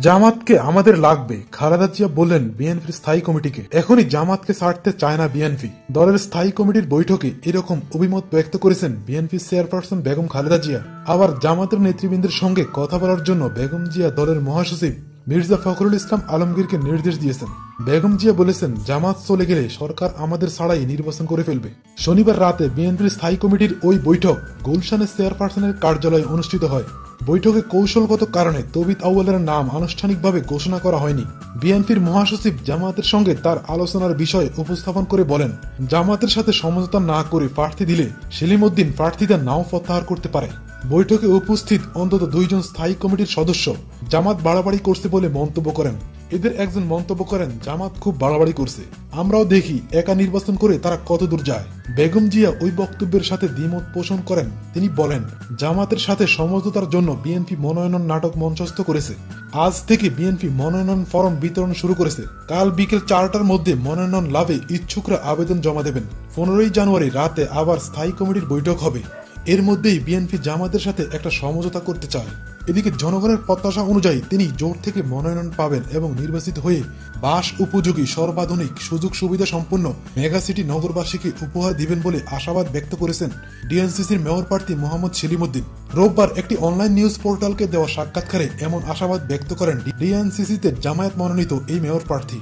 জামাতকে আমাদের লাগবে, খালেদা জিয়া বললেন বিএনপির স্থায়ী কমিটিকে। এখনই জামাতকে ছাড়তে চায় না বিএনপি। দলের স্থায়ী কমিটির বৈঠকে এরকম অভিমত ব্যক্ত করেছেন বিএনপি চেয়ারপারসন বেগম খালেদা জিয়া। আবার জামাতের নেতৃবৃন্দের সঙ্গে কথা বলার জন্য বেগম জিয়া দলের মহাসচিব মির্জা ফখরুল ইসলাম আলমগীরকে নির্দেশ দিয়েছেন, বেগম জিয়া বলেছেন, জামাত চলে গেলে সরকার আমাদের ছাড়াই নির্বাচন করে ফেলবে। শনিবার রাতে বিএনপির স্থায়ী কমিটির ওই বৈঠক গুলশানের চেয়ারপারসনের কার্যালয়ে অনুষ্ঠিত হয়। বৈঠকে কৌশলগত কারণে তবিত আউয়ালের নাম আনুষ্ঠানিকভাবে ঘোষণা করা হয়নি। বিএনপির মহাসচিব জামাতের সঙ্গে তার আলোচনার বিষয় উপস্থাপন করে বলেন, জামাতের সাথে সমঝোতা না করে প্রার্থী দিলে সেলিম উদ্দিন প্রার্থীদের নাও প্রত্যাহার করতে পারে। বৈঠকে উপস্থিত অন্তত দুইজন স্থায়ী কমিটির সদস্য জামাত বাড়াবাড়ি করছে বলে মন্তব্য করেন। এদের একজন মন্তব্য করেন, জামাত খুব বাড়াবাড়ি করছে। আমরাও দেখি একা নির্বাচন করে তারা কত দূর যায়। বেগম জিয়া ওই বক্তব্যের সাথে দ্বিমত পোষণ করেন। তিনি বলেন, জামাতের সাথে সমঝোতার জন্য বিএনপি মনোনয়ন নাটক মঞ্চস্থ করেছে। আজ থেকে বিএনপি মনোনয়ন ফরম বিতরণ শুরু করেছে। কাল বিকেল চারটার মধ্যে মনোনয়ন লাভে ইচ্ছুকরা আবেদন জমা দেবেন। পনেরোই জানুয়ারি রাতে আবার স্থায়ী কমিটির বৈঠক হবে। এর মধ্যেই বিএনপি জামাতের সাথে একটা সমঝোতা করতে চায়। এদিকে জনগণের প্রত্যাশা অনুযায়ী তিনি জোট থেকে মনোনয়ন পাবেন এবং নির্বাচিত হয়ে বাস উপযোগী, সর্বাধুনিক সুযোগ সুবিধা সম্পন্ন মেগা সিটি নগরবাসীকে উপহার দিবেন বলে আশাবাদ ব্যক্ত করেছেন ডিএনসিসির মেয়র প্রার্থী মোহাম্মদ সেলিমুদ্দিন। রোববার একটি অনলাইন নিউজ পোর্টালকে দেওয়া সাক্ষাৎকারে এমন আশাবাদ ব্যক্ত করেন ডিএনসিসিতে জামায়াত মনোনীত এই মেয়র প্রার্থী।